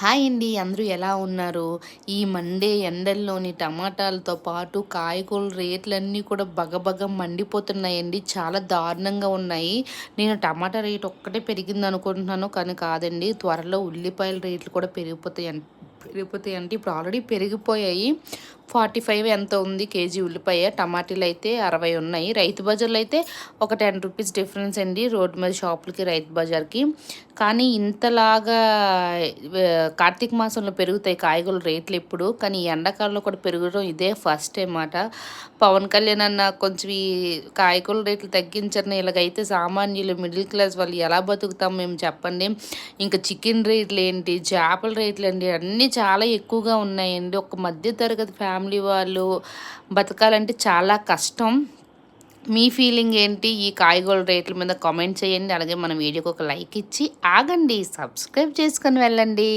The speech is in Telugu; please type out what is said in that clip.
హాయ్ అండి అందరూ ఎలా ఉన్నారు? ఈ మండే ఎండల్లోని టమాటాలతో పాటు కాయగూరల రేట్లన్నీ కూడా బగబగ మండిపోతున్నాయండి. చాలా దారుణంగా ఉన్నాయి. నేను టమాటా రేట్ ఒక్కటే పెరిగింది అనుకుంటున్నాను కానీ కాదండి. త్వరలో ఉల్లిపాయల రేట్లు కూడా పెరిగిపోతాయి పెరిగిపోతాయి అంటే ఇప్పుడు ఆల్రెడీ పెరిగిపోయాయి. ఫార్టీ ఫైవ్ ఎంత ఉంది కేజీ ఉల్లిపాయ? టమాటీలు అయితే అరవై ఉన్నాయి. రైతు బజార్లో అయితే ఒక టెన్ రూపీస్ డిఫరెన్స్ అండి రోడ్డు మీద షాపులకి రైతు బజార్కి. కానీ ఇంతలాగా కార్తీక మాసంలో పెరుగుతాయి కాయగూరల రేట్లు ఎప్పుడు. కానీ ఎండాకాలంలో కూడా పెరగడం ఇదే ఫస్ట్ అన్నమాట. పవన్ కళ్యాణ్ అన్న కొంచెం ఈ కాయగూరల రేట్లు తగ్గించని ఇలాగైతే సామాన్యులు మిడిల్ క్లాస్ వాళ్ళు ఎలా బతుకుతాం మేము చెప్పండి. ఇంకా చికెన్ రేట్లు ఏంటి? చేపల రేట్లు ఏంటి అన్నీ చాలా ఎక్కువగా ఉన్నాయండి. ఒక మధ్య తరగతి ఫ్యామిలీ వాళ్ళు బతకాలంటే చాలా కష్టం. మీ ఫీలింగ్ ఏంటి? ఈ కాయగూరల రేట్ల మీద కామెంట్ చేయండి. అలాగే మన వీడియోకి ఒక లైక్ ఇచ్చి ఆగండి. సబ్స్క్రైబ్ చేసుకొని వెళ్ళండి.